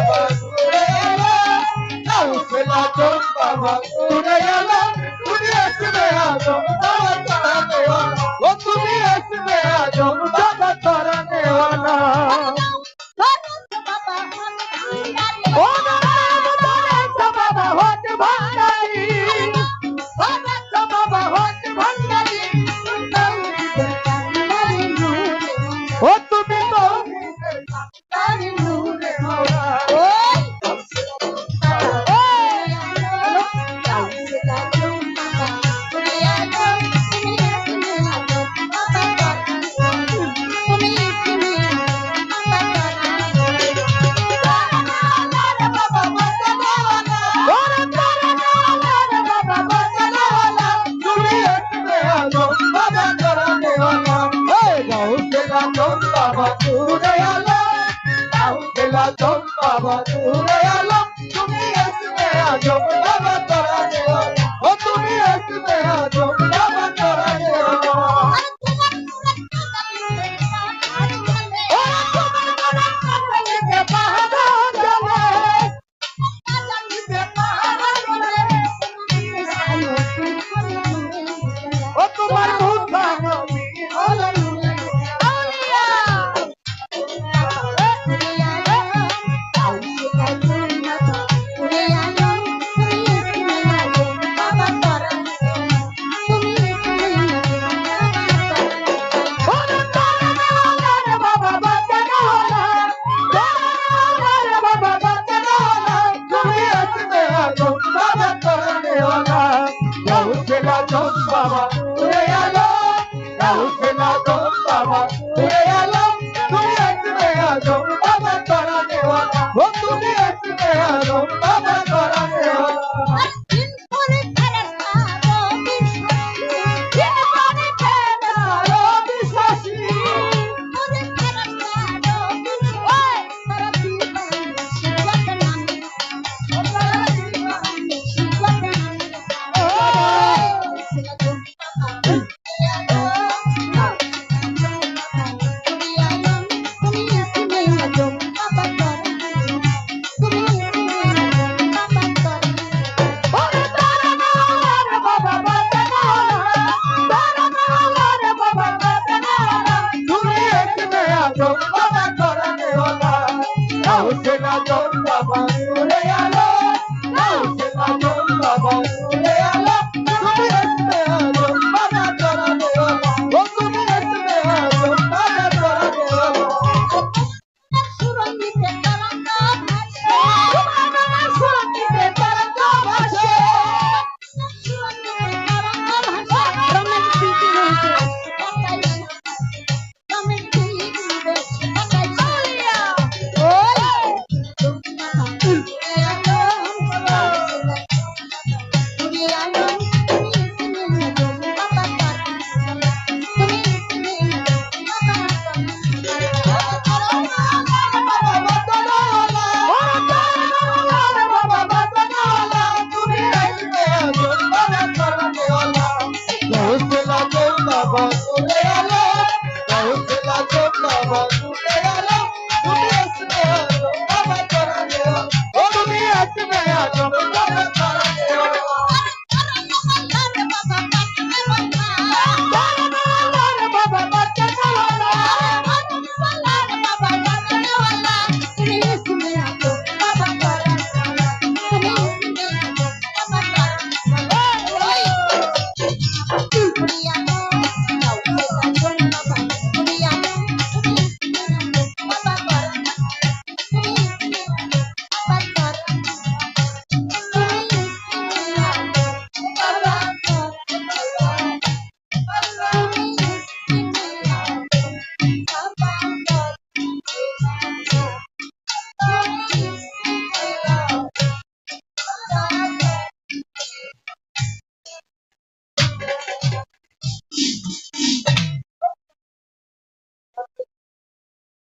বাবা উড়ে এলো গাউসলা তোর বাবা উড়ে এলো তুমি আসবে আজো বাবা তোরা দেওয়ালা ও তুমি আসবে আজো বাবা তোরা দেওয়ালা ও গাউসলা তোর বাবা উড়ে এলো গাউসলা তোর বাবা এলো তুমি আসবে আজো বাবা গাউসলা তোর বাবা, উড়ে এলো। গাউসলা তোর বাবা, উড়ে এলো। তুমি আসবে আজো বাবা তোরা বাবা Bye.